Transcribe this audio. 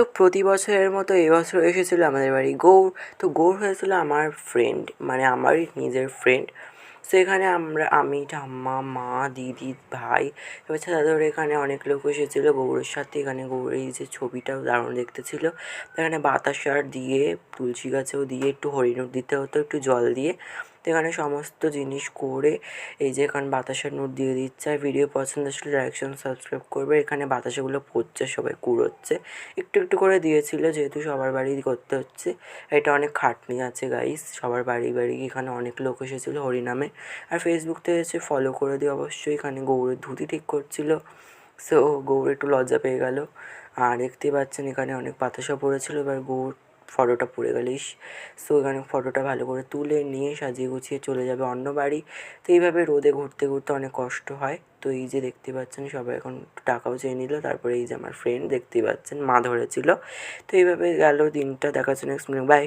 তো প্রতি বছরের মতো এবছর এসেছিল আমাদের বাড়ি। গৌর, তো গৌর হয়েছিল আমার ফ্রেন্ড মানে আমারই নিজের ফ্রেন্ড সেখানে আমরা, আমি, ঠাম্মা, মা, দিদি, ভাই এবার ধরে এখানে অনেক লোক এসেছিল। গৌরের সাথে এখানে গৌরের যে ছবিটাও দারুণ দেখতে ছিল এখানে বাতাসার দিয়ে, তুলসী গাছেও দিয়ে, একটু হরিণ দিতে হতো, একটু জল দিয়ে। তো এখানে সমস্ত জিনিস করে, এই যে এখানে বাতাসার নোট দিয়ে দিচ্ছে, আর ভিডিও পছন্দ আসলে ডাইরেকশন সাবস্ক্রাইব করবে। এখানে বাতাসাগুলো পড়ছে, সবাই কুড়োচ্ছে। একটু একটু করে দিয়েছিল, যেহেতু সবার বাড়ি করতে হচ্ছে। এটা অনেক খাটনি আছে গাইস সবার বাড়ি বাড়ি এখানে অনেক লোক এসেছিল হরিনামে। আর ফেসবুক থেকে এসে ফলো করে দিও অবশ্যই এখানে গৌরের ধুতি ঠিক করছিল। সো গৌর একটু লজ্জা পেয়ে গেল। আর দেখতে পাচ্ছেন এখানে অনেক বাতাসা পড়েছিল। এবার গৌর ফটোটা পড়ে গেলিস। সো এখানে ফটোটা ভালো করে তুলে নিয়ে সাজিয়ে গুছিয়ে চলে যাবে অন্য বাড়ি। তো, এইভাবে রোদে ঘুরতে ঘুরতে অনেক কষ্ট হয়। তো, এই যে দেখতে পাচ্ছেন, সবাই এখন টাকাও চেয়ে নিল। তারপরে এই যে আমার ফ্রেন্ড দেখতে পাচ্ছেন, মা ধরেছিল। তো, এইভাবে গেল দিনটা। দেখার জন্য নেক্সট বাই